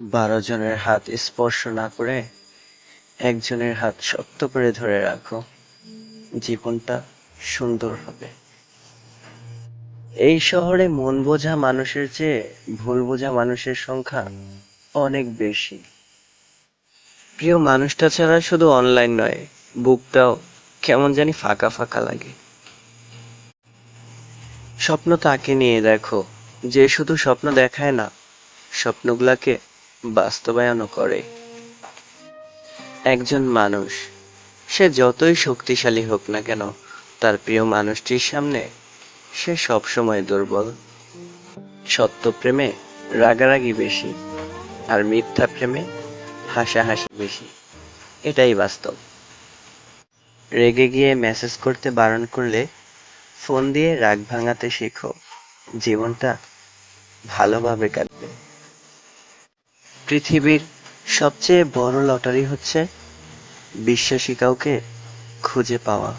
বারো জনের হাত স্পর্শ না করে একজনের হাত শক্ত করে ধরে রাখো। জীবনটা সুন্দর হবে। এই শহরে মন বোঝা মানুষের চেয়ে ভুল বোঝা মানুষের সংখ্যা অনেক বেশি। প্রিয় মানুষটা ছাড়া শুধু অনলাইন নয় বুকটাও কেমন জানি ফাঁকা ফাঁকা লাগে। স্বপ্ন তাকে নিয়ে দেখো, যে শুধু স্বপ্ন দেখায় না, স্বপ্নগুলাকে বাস্তবায়নও করে। একজন মানুষ, সে যতই শক্তিশালী হোক না কেন, তার প্রিয় মানুষটির সামনে সে সবসময় দুর্বল। সত্য প্রেমে রাগারাগি বেশি, আর মিথ্যা প্রেমে হাসাহাসি বেশি। এটাই বাস্তব। রেগে গিয়ে মেসেজ করতে বারণ করলে ফোন দিয়ে রাগ ভাঙাতে শেখো, জীবনটা ভালোভাবে কাটবে। পৃথিবীর সবচেয়ে বড় লটারি হচ্ছে বিশ্বাসী কাউকে খুঁজে পাওয়া।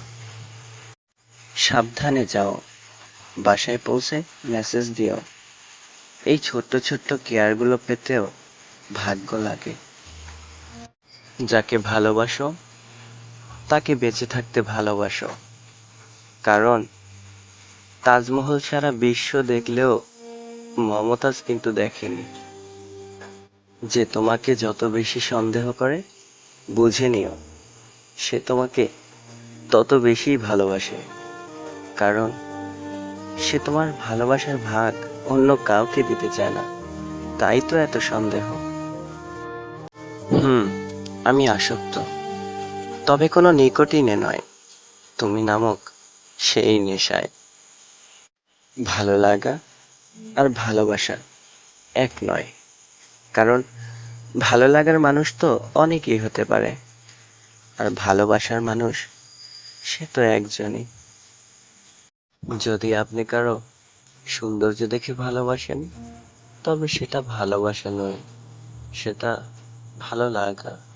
সাবধানে যাও, বাসায় পৌঁছে মেসেজ দিও। এই ছোট্ট ছোট্ট কেয়ারগুলো পেতেও ভাগ্য লাগে। যাকে ভালোবাসো, তাকে বেঁচে থাকতে ভালোবাসো। কারণ তাজমহল সারা বিশ্ব দেখলেও মমতাজ কিন্তু দেখেনি। যে তোমাকে যত বেশি সন্দেহ করে, বুঝে নিও। সে তোমাকে তত বেশি ভালোবাসে। কারণ সে তোমার ভালোবাসার ভাগ অন্য কাউকে দিতে চায় না। তাই তো এত সন্দেহ। হুম, আমি আসক্ত। তবে কোনো নিকটিনে নয়। তুমি নামক সেই নেশায়। ভালো লাগা আর ভালোবাসা এক নয়। কারণ ভালো লাগার মানুষ তো অনেকেই হতে পারে। আর ভালোবাসার মানুষ, সে তো একজনই। যদি আপনি কারও সৌন্দর্য দেখে ভালোবাসেন, তবে সেটা ভালোবাসা নয়, সেটা ভালো লাগা।